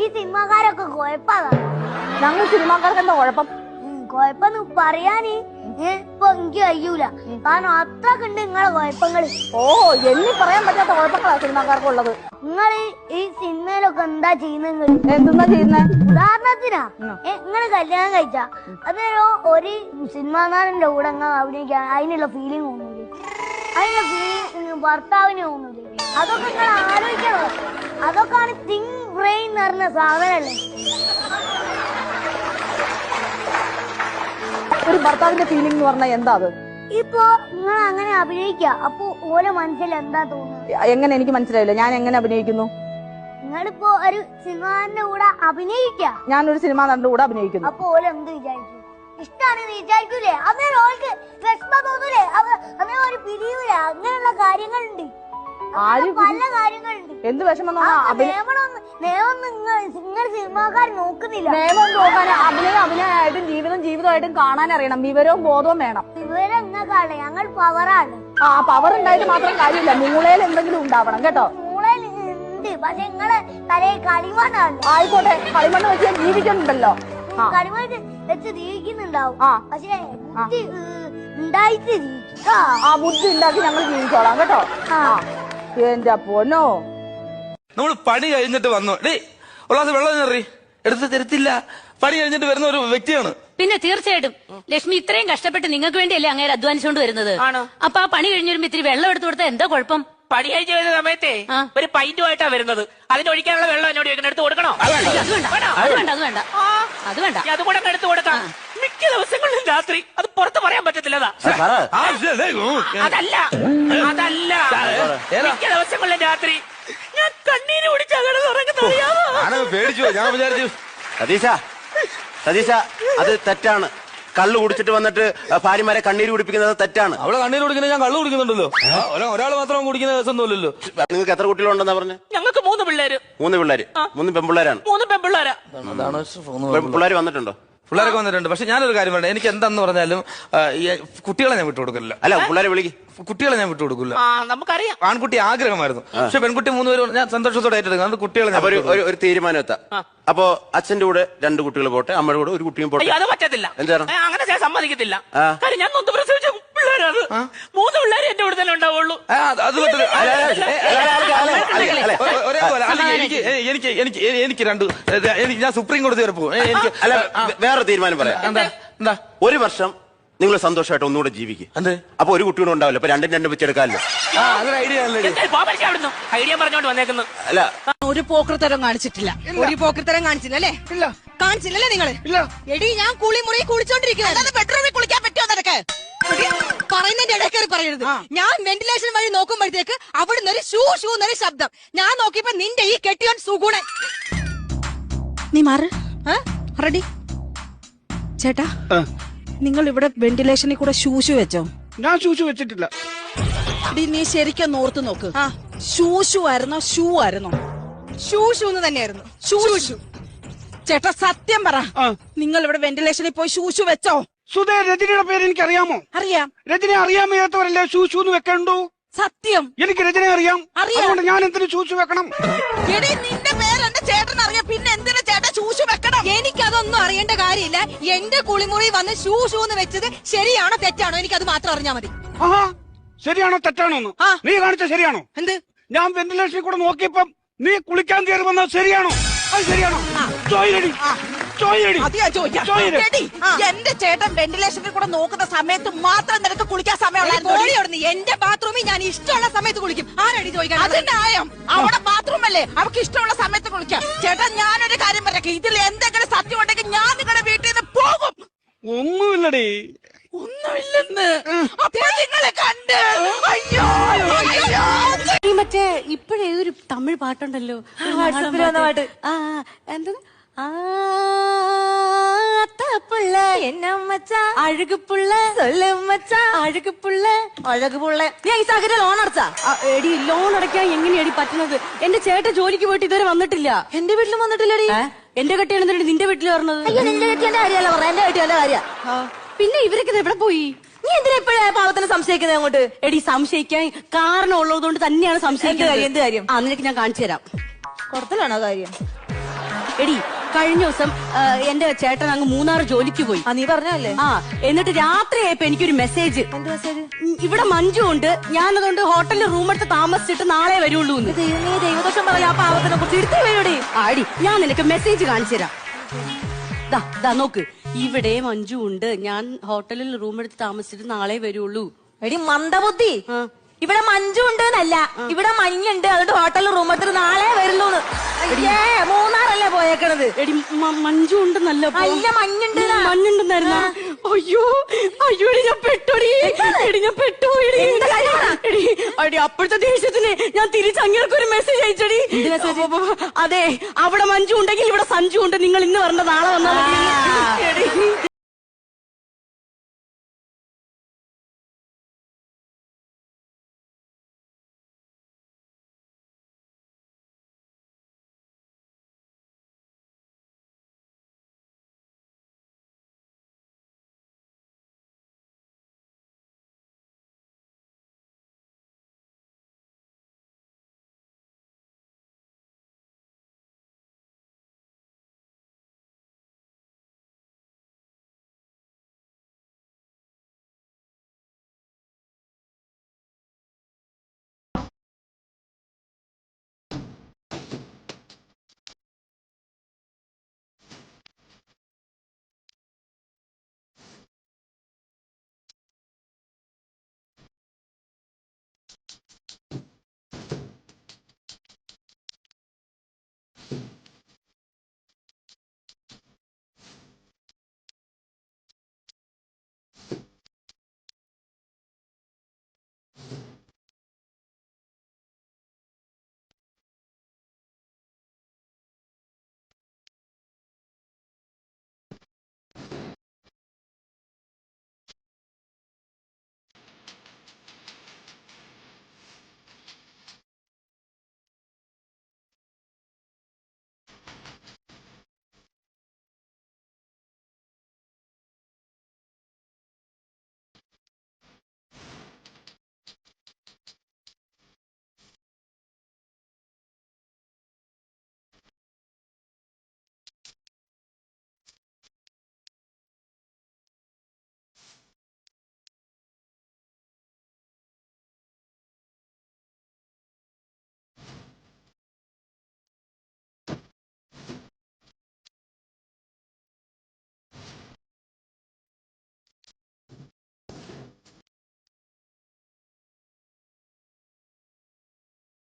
ഈ സിനിമാക്കാരൊക്കെ കുഴപ്പമാണ് ഞങ്ങൾ സിനിമാക്കാർക്ക് എന്താ കുഴപ്പം? കുഴപ്പന്ന് പറയാനേ ഇപ്പൊ എനിക്ക് കഴിയൂല. കാരണം അത്രക്കുണ്ട് നിങ്ങളെ കുഴപ്പങ്ങൾ. ഓ എണ്ണി പറയാൻ പറ്റാത്ത കുഴപ്പങ്ങളാ സിനിമാക്കാർക്കുള്ളത് നിങ്ങൾ ഈ സിനിമയിലൊക്കെ എന്താ ചെയ്യുന്നത് എന്താ ചെയ്യുന്ന? ഉദാഹരണത്തിനാ നിങ്ങൾ കല്യാണം കഴിച്ച. അതൊരു ഒരു സിനിമാ നടന്റെ കൂടെ അഭിനയിക്കാൻ അതിനുള്ള ഫീലിംഗ് തോന്നൂലേ. അതിനുള്ള ഫീലിംഗ് ഭർത്താവിന് തോന്നൂലേ. അതൊക്കെ നിങ്ങൾ ആലോചിക്കണോ അതൊക്കെയാണ് തിങ് ബ്രെയിൻ എന്ന് പറഞ്ഞ സാധനല്ലേ? ഒരു ഭർത്താവിന്റെ ഫീലിംഗ് എന്ന് പറഞ്ഞാൽ എന്താ അത്? ഇപ്പൊ നിങ്ങൾ അങ്ങനെ അഭിനയിക്കുക അപ്പൊ ഓരോ മനസ്സിൽ എന്താ തോന്നുന്നത്? എങ്ങനെ എനിക്ക് മനസ്സിലായില്ല. ഞാൻ എങ്ങനെ അഭിനയിക്കുന്നു? നിങ്ങളിപ്പോ ഒരു സിനിമാന്റെ കൂടെ അഭിനയിക്കുക. ഞാനൊരു സിനിമാ നടന്റെ കൂടെ അഭിനയിക്കുന്നു. അപ്പൊ ഓല എന്ത് വിചാരിക്കും? ഇഷ്ടാണെന്ന് വിചാരിക്കൂലേ? അന്നേരം ഓൾക്ക് വിഷമം തോന്നൂലേ? അന്നേരം ഒരു പിരിയൂല. അങ്ങനെയുള്ള കാര്യങ്ങളുണ്ട്. ആര് പല കാര്യങ്ങളുണ്ട്. എന്ത് വിഷമം നോക്കുന്നില്ല. നിയമം നോക്കാൻ അഭിനയം അഭിനയമായിട്ടും ജീവിതം ജീവിതമായിട്ടും കാണാൻ അറിയണം. വിവരവും ബോധവും വേണം. വിവരം നിങ്ങൾക്കാണ് ഞങ്ങൾ പവറാണ് ആ പവർ ഉണ്ടായിട്ട് മാത്രം കാര്യമില്ല. മൂളയിൽ എന്തെങ്കിലും ഉണ്ടാവണം കേട്ടോ? ആയിക്കോട്ടെ. കളിമണ്ണ് വെച്ച് ജീവിക്കുന്നുണ്ടല്ലോ. ആ. കളിമണ്ണ് വെച്ച് ജീവിക്കുന്നുണ്ടാവും. പക്ഷെ ഉണ്ടായിട്ട്. ആ. ബുദ്ധി ഉണ്ടാക്കി ഞങ്ങൾ ജീവിച്ചോളാം കേട്ടോ? ആ. എന്റെ പൊന്നോ? നമ്മൾ പണി കഴിഞ്ഞിട്ട് വന്നു. ഡേ ഉള്ളാസ് വെള്ളം കയറി എടുത്ത് തരത്തില്ല. പണി കഴിഞ്ഞിട്ട് വരുന്ന ഒരു വ്യക്തിയാണ്. പിന്നെ തീർച്ചയായിട്ടും ലക്ഷ്മി ഇത്രയും കഷ്ടപ്പെട്ട് നിങ്ങൾക്ക് വേണ്ടിയല്ലേ അങ്ങേര് അധ്വാനിച്ചുകൊണ്ട് വരുന്നത്? ആണ്. അപ്പൊ ആ പണി കഴിഞ്ഞ് വരുമ്പോ ഇത്തിരി വെള്ളം എടുത്തു കൊടുത്താൽ എന്താ കുഴപ്പം? പണി കഴിഞ്ഞ് വരുന്ന സമയത്തെ. ഒരു പൈന്റുമായിട്ടാ വരുന്നത്. അതിനൊഴിക്കാനുള്ള വെള്ളം എന്നോട് ചോദിക്കണം എടുത്ത് കൊടുക്കണോ? അത് വേണ്ട അത് വേണ്ട അത് വേണ്ട. ആ. അത് വേണ്ട. അതുകൂടെ അങ്ങ് എടുത്ത് കൊടുക്കാം. മിക്ക ദിവസങ്ങളിലും രാത്രി അത് പുറത്ത് പറയാൻ പറ്റത്തില്ലതാ അതല്ല. അതല്ല. മിക്ക ദിവസങ്ങളിലും രാത്രി ഞാൻ കണ്ണീര് കുടിച്ചാ കിടന്ന് ഉറങ്ങുന്നത് അറിയാമോ പേടിച്ചു. ഞാൻ വിചാരിച്ചു സതീശ സതീശ അത് തെറ്റാണ്. കള്ളു കുടിച്ചിട്ട് വന്നിട്ട് ഭാര്യമാരെ കണ്ണീര് കുടിപ്പിക്കുന്നത് തെറ്റാണ്. അവളെ കണ്ണീര് കുടിക്കുന്നത് ഞാൻ കള്ളു കുടിക്കുന്നുണ്ടല്ലോ. ഒരാൾ മാത്രം കുടിക്കുന്ന ദിവസമൊന്നുമില്ലല്ലോ നിങ്ങൾക്ക് എത്ര കുട്ടികളുണ്ടെന്നാ പറഞ്ഞു? ഞങ്ങൾക്ക് മൂന്ന് പിള്ളേര്. മൂന്ന് പിള്ളേര്. മൂന്ന് പെൺപിള്ളേരാണ്. മൂന്ന് പെൺപിള്ളേരാ. അതാണ് പിള്ളേര് വന്നിട്ടുണ്ടോ? പിള്ളേരൊക്കെ വന്നിട്ടുണ്ട്. പക്ഷെ ഞാനൊരു കാര്യം പറഞ്ഞു എനിക്ക് എന്താന്ന് പറഞ്ഞാലും ഈ കുട്ടികളെ ഞാൻ വിട്ടുകൊടുക്കില്ല അല്ല പിള്ളേരെ വിളിക്ക്. കുട്ടികളെ ഞാൻ വിട്ടുകൊടുക്കില്ല ആ നമുക്കറിയാം ആൺകുട്ടി ആഗ്രഹമായിരുന്നു പക്ഷെ പെൺകുട്ടി മൂന്ന് പേര് ഞാൻ സന്തോഷത്തോടെ ഏറ്റെടുക്കും കുട്ടികളെ ഞാൻ അപ്പൊ ഒരു ഒരു- ഒരു തീരുമാനം എത്താം അപ്പൊ അച്ഛന്റെ കൂടെ രണ്ട് കുട്ടികൾ പോട്ടെ അമ്മയുടെ കൂടെ ഒരു കുട്ടിയും പോട്ടെ അയ്യോ അത് പറ്റത്തില്ല എന്താണ്? ഏ, അങ്ങനെ ഞാൻ സമ്മതിക്കത്തില്ല ആ. കാര്യം ഞാൻ നൊന്ത് പ്രസവിച്ച പിള്ളേരാണ് മൂന്ന് പിള്ളേർ എന്റെ കൂടെ തന്നെ ഉണ്ടാവുള്ളൂ ആ, അത് അത് പറ്റില്ല. അല്ല, അല്ല, അല്ല, അല്ല, അല്ല, അല്ല, അല്ല, അല്ല. ഒ- ഒരേ പോലെ അല്ലെങ്കിൽ എനിക്ക് എ- എനിക്ക് എനിക്ക് എ- എനിക്ക് രണ്ട് ഏ, എനിക്ക് ഞാൻ സുപ്രീം കോടതി വരെ പോകും ഏ, എനിക്ക് അല്ല വേറെ തീരുമാനം പറയാം എന്താ എന്താ ഒരു വർഷം നിങ്ങൾ സന്തോഷമായിട്ട് ഒന്നുകൂടെ ജീവിക്കും. അതെ അപ്പൊ ഒരു കുട്ടിയോട് ഉണ്ടാവില്ല. അപ്പൊ രണ്ടും രണ്ടും വെച്ചെടുക്കാമല്ലോ. ആ അതൊരു ഐഡിയ അല്ലേ ഐഡിയ പറഞ്ഞോണ്ട് വന്നേക്കുന്നു. അല്ല. ഒരു പോക്കൃത്തരം കാണിച്ചിട്ടില്ല. ഒരു പോക്കൃത്തരം കാണിച്ചില്ല അല്ലേ? ഇല്ല. കാണിച്ചില്ലല്ലേ നിങ്ങൾ? ഇല്ല. എടി ഞാൻ കുളി മുറി കുളിച്ചോണ്ടിരിക്കുന്നു അല്ലാതെ ബെഡ്റൂമിൽ കുളിക്കാൻ പറ്റുമോ നിനക്ക്? പറയുന്നതിന്റെ ഇടയിൽ പറയരുത്. ഞാൻ വെന്റിലേഷൻ വഴി നോക്കുമ്പോഴത്തേക്ക് അവിടുന്ന് ഒരു ഷൂ ഷൂ എന്നൊരു ശബ്ദം. ഞാൻ നോക്കിയപ്പോ നിന്റെ ഈ കെട്ടിയോൻ സുഗുണൻ. നീ മാറ്. റെഡി ചേട്ടാ. നിങ്ങൾ ഇവിടെ വെന്റിലേഷനിൽ കൂടെ ശൂശു വെച്ചോ? ഞാൻ ശൂശു വെച്ചിട്ടില്ല. ഡി നീ ശരിക്കും ഓർത്ത് നോക്ക്. ആ ശൂശു ആയിരുന്നോ ഷൂ ആയിരുന്നോ? എന്ന് തന്നെയായിരുന്നു. ശൂശു. ചേട്ടാ സത്യം പറ. നിങ്ങൾ ഇവിടെ വെന്റിലേഷനിൽ പോയി ശൂശു വെച്ചോ? സുധേ രജനിയുടെ പേര് എനിക്ക് അറിയാമോ അറിയാം. രജനെ അറിയാൻ വയ്യാത്തവരല്ലേ ശൂശു എന്ന് വെക്കണ്ടു? സത്യം. എനിക്ക് രജനെ അറിയാം. അറിയാം. ഞാൻ എന്തിനു ശൂശു വെക്കണം? എടി നിന്റെ പേര് എന്റെ കുളിമുറി വന്ന് ഷൂ ഷൂ എന്ന് വെച്ചത് ശരിയാണോ തെറ്റാണോ? എനിക്ക് അത് മാത്രം അറിഞ്ഞാ മതി. ആഹാ ശരിയാണോ തെറ്റാണോ എന്ന്? ആ. നീ കാണിച്ച ശരിയാണോ? എന്ത്? ഞാൻ വെന്റിലേഷനിൽ കൂടെ നോക്കിയപ്പം നീ കുളിക്കാൻ കയറി വന്നത് ശരിയാണോ? അത് ശരിയാണോ? ചോയിലടി ചോയിലടി അത് ഞാൻ ചോദിക്കാം. ചോയിൽ. എടി, എന്റെ ചേട്ടൻ വെന്റിലേഷനിൽ കൂടെ നോക്കുന്ന സമയത്ത് മാത്രം നിനക്ക് കുളിക്കാൻ സമയമുള്ള എന്റെ ബാത്റൂമിൽ ഞാൻ ഇഷ്ടമുള്ള സമയത്ത് കുളിക്കും. ആരടി ചോദിക്കാൻ അതിന്റെ ആയം. അവിടെ ബാത്റൂം അല്ലേ അവർക്ക് ഇഷ്ടമുള്ള സമയത്ത് ഒന്നുമില്ലടി ഒന്നുമില്ലെന്ന്. അപ്പോൾ നിങ്ങളെ കണ്ട്. അയ്യോ അയ്യോ ഈ മറ്റേ ഇപ്പോഴേ ഒരു തമിഴ് പാട്ടുണ്ടല്ലോ. വാട്സാപ്പിൽ വന്ന പാട്ട്. ആ എന്താ? ആ അത്തപ്പുള്ള എന്നമ്മച്ച. അഴുകുപ്പുള്ള സൊല്ലുമ്മച്ച. അഴുകുപ്പുള്ള. അഴകുപുള്ള നീ ഈ സാഹചര്യം ലോൺ അടച്ചാ? ആ, എടി ലോൺ അടയ്ക്കാൻ എങ്ങനെയാടി പറ്റുന്നത്? എന്റെ ചേട്ട ജോലിക്ക് പോയിട്ട് ഇതുവരെ വന്നിട്ടില്ല. എന്റെ വീട്ടിലും വന്നിട്ടില്ലടി. എന്റെ കെട്ടിയാണ് നിന്റെ വീട്ടിൽ പറഞ്ഞത് അയ്യോ നിന്റെ കെട്ടിയന്റെ കാര്യമല്ല പറഞ്ഞ എന്റെ കെട്ടിയന്റെ കാര്യ. പിന്നെ ഇവരൊക്കെ എവിടെ പോയി? നീ എന്തിനാ ഇപ്പോഴേ പാവത്തിനെ സംശയിക്കുന്നത് അങ്ങോട്ട്? എടി സംശയിക്കാൻ കാരണം ഉള്ളത് കൊണ്ട് തന്നെയാണ് സംശയിക്കുന്നത്. എന്ത് കാര്യം? ആ നിനക്ക് ഞാൻ കാണിച്ചു തരാം. കൊടുത്തലാണോ കാര്യം? എടി കഴിഞ്ഞ ദിവസം എന്റെ ചേട്ടൻ അങ്ങ് മൂന്നാർ ജോലിക്ക് പോയി. നീ പറഞ്ഞല്ലേ ആ എന്നിട്ട് രാത്രി ആയപ്പോ എനിക്കൊരു മെസ്സേജ്. ഇവിടെ മഞ്ജു ഉണ്ട്. ഞാൻ അതുകൊണ്ട് ഹോട്ടലിൽ റൂം എടുത്ത് താമസിച്ചിട്ട് നാളെ വരുള്ളൂ ദൈവദോഷം പറയാ പാവത്തിനെ കുറിച്ച്. ഇരുത്തി വരൂടി ആടി ഞാൻ നിനക്ക് മെസ്സേജ് കാണിച്ചു തരാം. നോക്ക്. ഇവിടെ മഞ്ജു ഉണ്ട്. ഞാൻ ഹോട്ടലിൽ റൂം എടുത്ത് താമസിച്ചിട്ട് നാളെ വരുള്ളൂ. എടി മന്ദബുദ്ധി. ഇവിടെ മഞ്ജു ഉണ്ട് എന്നല്ല ഇവിടെ മഞ്ഞുണ്ട്. അതുകൊണ്ട് ഹോട്ടലിൽ റൂം എടുത്തിട്ട് നാളെ വരുള്ളൂ മൂന്നാറല്ലേ പോയേക്കണത്? എടി മഞ്ജു ഉണ്ടെന്നല്ല. അല്ല, മഞ്ഞുണ്ട്. മഞ്ഞുണ്ടെന്നായിരുന്നു? അയ്യോ അയ്യോ ഞാൻ പെട്ടോടി. എടി ഞാൻ പെട്ടുപോയി. അപ്പോഴത്തെ ദേഷ്യത്തിന് ഞാൻ തിരിച്ചു അങ്ങേർക്ക് ഒരു മെസ്സേജ് അയച്ചടി. അതെ അവിടെ മഞ്ജു ഉണ്ടെങ്കിൽ ഇവിടെ സഞ്ജു ഉണ്ട്. നിങ്ങൾ ഇന്ന് വരണ്ട നാളെ വന്നാൽ മതി.